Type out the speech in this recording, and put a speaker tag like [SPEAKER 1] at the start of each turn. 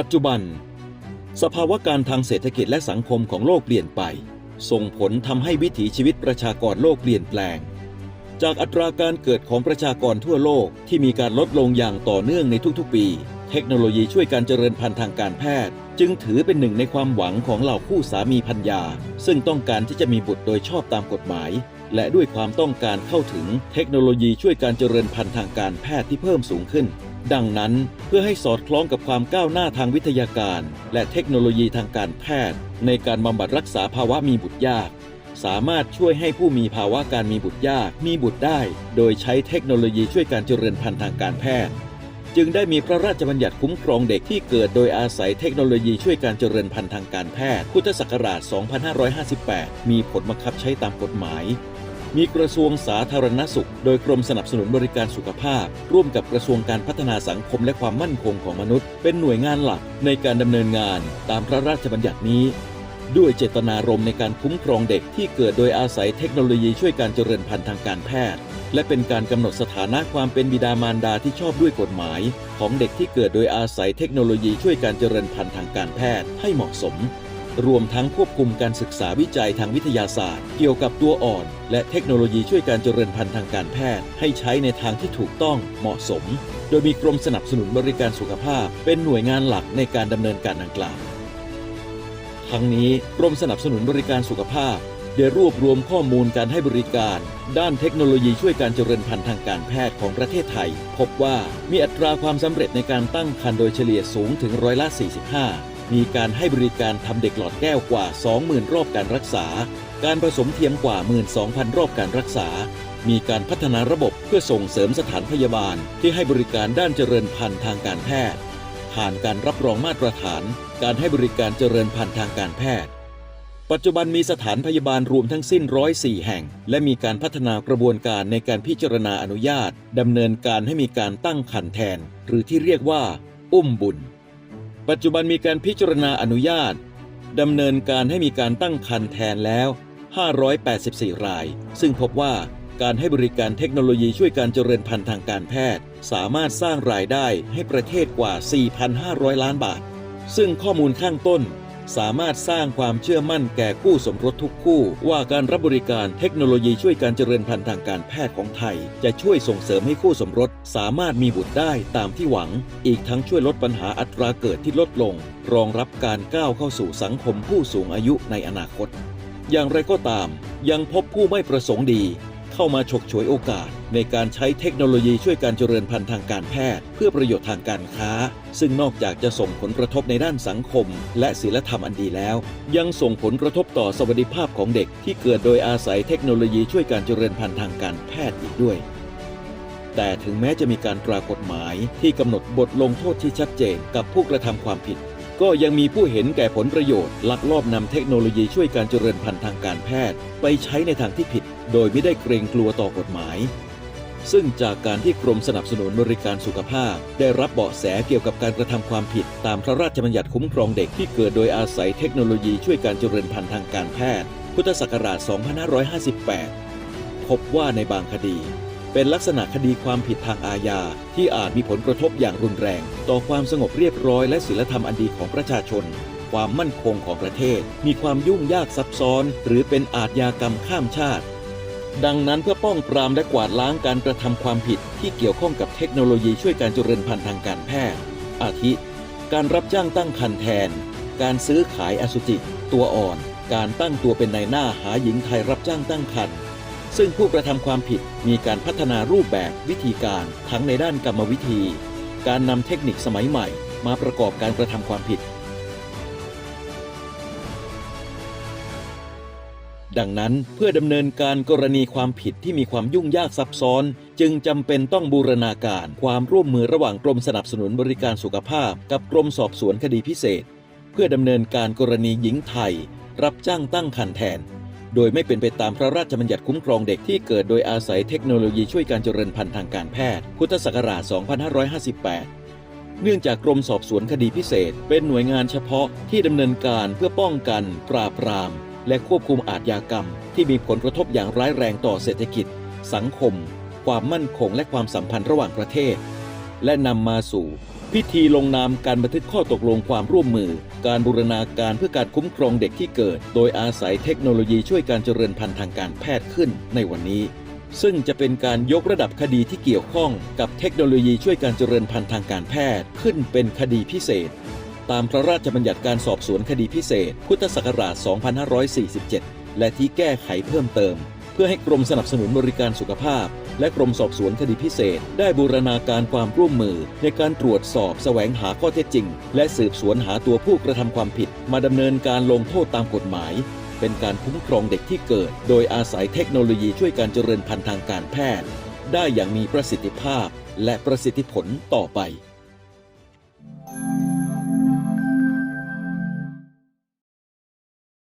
[SPEAKER 1] ปัจจุบัน สภาวะการทางเศรษฐกิจและสังคมของโลกเปลี่ยนไป ส่งผลทำให้วิถีชีวิตประชากรโลกเปลี่ยนแปลง จากอัตราการเกิดของประชากรทั่วโลกที่มีการลดลงอย่างต่อเนื่องในทุกๆ ปี เทคโนโลยีช่วยการเจริญพันธุ์ทางการแพทย์ จึงถือเป็นหนึ่งในความหวังของเหล่าคู่สามีพัญญาซึ่งต้องการที่จะมีบุตรโดยชอบตามกฎหมายและด้วยความต้องการเข้าถึงเทคโนโลยีช่วยการเจริญพันธุ์ทางการแพทย์ที่เพิ่มสูงขึ้น ดังนั้นเพื่อให้สอดคล้องกับความก้าวหน้าทางวิทยาการ และเทคโนโลยีทางการแพทย์ ในการบำบัดรักษาภาวะมีบุตรยาก สามารถช่วยให้ผู้มีภาวะการมีบุตรยากมีบุตรได้ โดยใช้เทคโนโลยีช่วยการเจริญพันธุ์ทางการแพทย์ จึงได้มีพระราชบัญญัติคุ้มครองเด็กที่เกิดโดยอาศัยเทคโนโลยีช่วยการเจริญพันธุ์ทางการแพทย์ พุทธศักราช 2558 มีผลบังคับใช้ตามกฎหมาย มีกระทรวงสาธารณสุข โดยกรมสนับสนุนบริการสุขภาพ ร่วมกับกระทรวงการพัฒนาสังคมและความมั่นคงของมนุษย์ เป็นหน่วยงานหลักในการดำเนินงานตามพระราชบัญญัตินี้ ด้วยเจตนารมณ์ในการคุ้มครองเด็กที่เกิดโดยอาศัยเทคโนโลยีช่วยการเจริญพันธุ์ทางการแพทย์ และเป็นการกำหนดสถานะความเป็นบิดามารดาที่ชอบด้วยกฎหมาย ของเด็กที่เกิดโดยอาศัยเทคโนโลยีช่วยการเจริญพันธุ์ทางการแพทย์ให้เหมาะสม รวมทั้งควบคุมการศึกษาวิจัยทางวิทยาศาสตร์ เกี่ยวกับตัวอ่อน และเทคโนโลยีช่วยการเจริญพันธุ์ทางการแพทย์ ให้ใช้ในทางที่ถูกต้องเหมาะสม โดยมีกรมสนับสนุนบริการสุขภาพ เป็นหน่วยงานหลักในการดำเนินการดังกล่าวทั้งนี้กรมสนับสนุนบริการสุขภาพได้รวบรวมข้อมูลการให้บริการ ด้านเทคโนโลยีช่วยการเจริญพันธุ์ทางการแพทย์ของประเทศไทย พบว่ามีอัตราความสำเร็จในการตั้งครรภ์โดยเฉลี่ยสูงถึงร้อยละ 45 มีการให้บริการทำเด็กหลอดแก้วกว่า 20,000 รอบการรักษา การผสมเทียมกว่า 12,000 รอบการรักษา มีการพัฒนาระบบเพื่อส่งเสริมสถานพยาบาล ที่ให้บริการด้านเจริญพันธุ์ทางการแพทย์ ผ่านการรับรองมาตรฐาน การให้บริการเจริญพันธุ์ทางการแพทย์ ปัจจุบันมีสถานพยาบาลรวมทั้งสิ้น 104 แห่ง และมีการพัฒนากระบวนการในการพิจารณาอนุญาตดำเนินการให้มีการตั้งครรภ์แทน หรือที่เรียกว่า อุ้มบุญ ปัจจุบันมีการพิจารณาอนุญาตดำเนินการให้มีการตั้งครรภ์แทนแล้ว 584 ราย ซึ่งพบว่าการให้บริการเทคโนโลยีช่วยการเจริญพันธุ์ทางการแพทย์ สามารถสร้างรายได้ให้ประเทศกว่า 4,500 ล้านบาท ซึ่งข้อมูลข้างต้น สามารถสร้างความเชื่อมั่นแก่คู่สมรสทุกคู่ ว่าการรับบริการเทคโนโลยีช่วยการเจริญพันธุ์ทางการแพทย์ของไทย จะช่วยส่งเสริมให้คู่สมรสสามารถมีบุตรได้ตามที่หวัง อีกทั้งช่วยลดปัญหาอัตราเกิดที่ลดลง รองรับการก้าวเข้าสู่สังคมผู้สูงอายุในอนาคต อย่างไรก็ตาม ยังพบผู้ไม่ประสงค์ดี เข้ามาฉกฉวยโอกาส ในการใช้เทคโนโลยีช่วยการเจริญพันธุ์ทางการแพทย์ เพื่อประโยชน์ทางการค้า ซึ่งนอกจากจะส่งผลกระทบในด้านสังคม และศีลธรรมอันดีแล้ว ยังส่งผลกระทบต่อสวัสดิภาพของเด็กที่เกิดโดยอาศัยเทคโนโลยีช่วยการเจริญพันธุ์ทางการแพทย์อีกด้วยแต่ถึงแม้จะมีการตรากฎหมายที่กำหนดบทลงโทษที่ชัดเจนกับผู้กระทำความผิด ก็ยังมีผู้เห็นแก่ผลประโยชน์ ลักลอบนำเทคโนโลยีช่วยการเจริญพันธุ์ทางการแพทย์ ไปใช้ในทางที่ผิด โดยไม่ได้เกรงกลัวต่อกฎหมาย ซึ่งจากการที่กรมสนับสนุนบริการสุขภาพ ได้รับเบาะแสเกี่ยวกับการกระทำความผิด ตามพระราชบัญญัติคุ้มครองเด็กที่เกิดโดยอาศัยเทคโนโลยีช่วยการเจริญพันธุ์ทางการแพทย์ พุทธศักราช 2558 พบว่าในบางคดีเป็นลักษณะคดีความผิดทางอาญา ที่อาจมีผลกระทบอย่างรุนแรง ต่อความสงบเรียบร้อยและศีลธรรมอันดีของประชาชน ความมั่นคงของประเทศ มีความยุ่งยากซับซ้อน หรือเป็นอาทยากรรมข้ามชาติ ดังนั้นเพื่อป้องปรามและกวาดล้างการกระทำความผิดที่เกี่ยวข้องกับเทคโนโลยีช่วยการเจริญพันธุ์ทางการแพทย์ อาทิ การรับจ้างตั้งครรภ์แทน การซื้อขายอสุจิ ตัวอ่อน การตั้งตัวเป็นนายหน้าหาหญิงไทยรับจ้างตั้งครรภ์ซึ่งผู้กระทำความผิดมีการพัฒนารูปแบบวิธีการทั้งในด้านกรรมวิธี การนำเทคนิคสมัยใหม่ มาประกอบการกระทำความผิด ดังนั้นเพื่อดำเนินการกรณีความผิดที่มีความยุ่งยากซับซ้อน จึงจำเป็นต้องบูรณาการความร่วมมือระหว่างกรมสนับสนุนบริการสุขภาพ กับกรมสอบสวนคดีพิเศษ เพื่อดำเนินการกรณีหญิงไทย รับจ้างตั้งครรภ์แทน โดยไม่เป็นไปตามพระราชบัญญัติคุ้มครองเด็กที่เกิดโดยอาศัยเทคโนโลยีช่วยการเจริญพันธุ์ทางการแพทย์ พุทธศักราช 2558เนื่องจากกรมสอบสวนคดีพิเศษ เป็นหน่วยงานเฉพาะที่ดำเนินการเพื่อป้องกัน ปราบปราม และควบคุมอาชญากรรม ที่มีผลกระทบอย่างร้ายแรงต่อเศรษฐกิจ สังคม ความมั่นคงและความสัมพันธ์ระหว่างประเทศ และนำมาสู่ พิธีลงนามการบันทึกข้อตกลงความร่วมมือ การบูรณาการเพื่อการคุ้มครองเด็กที่เกิด โดยอาศัยเทคโนโลยีช่วยการเจริญพันธุ์ทางการแพทย์ขึ้นในวันนี้ ซึ่งจะเป็นการยกระดับคดีที่เกี่ยวข้องกับเทคโนโลยีช่วยการเจริญพันธุ์ทางการแพทย์ขึ้นเป็นคดีพิเศษ ตามพระราชบัญญัติการสอบสวนคดีพิเศษ พุทธศักราช 2547 และที่แก้ไขเพิ่มเติม เพื่อให้กรมสนับสนุนบริการสุขภาพ และกรมสอบสวนคดีพิเศษ ได้บูรณาการความร่วมมือ ในการตรวจสอบแสวงหาข้อเท็จจริง และสืบสวนหาตัวผู้กระทำความผิด มาดำเนินการลงโทษตามกฎหมาย เป็นการคุ้มครองเด็กที่เกิด โดยอาศัยเทคโนโลยีช่วยการเจริญพันธุ์ทางการแพทย์ ได้อย่างมีประสิทธิภาพ และประสิทธิผลต่อไป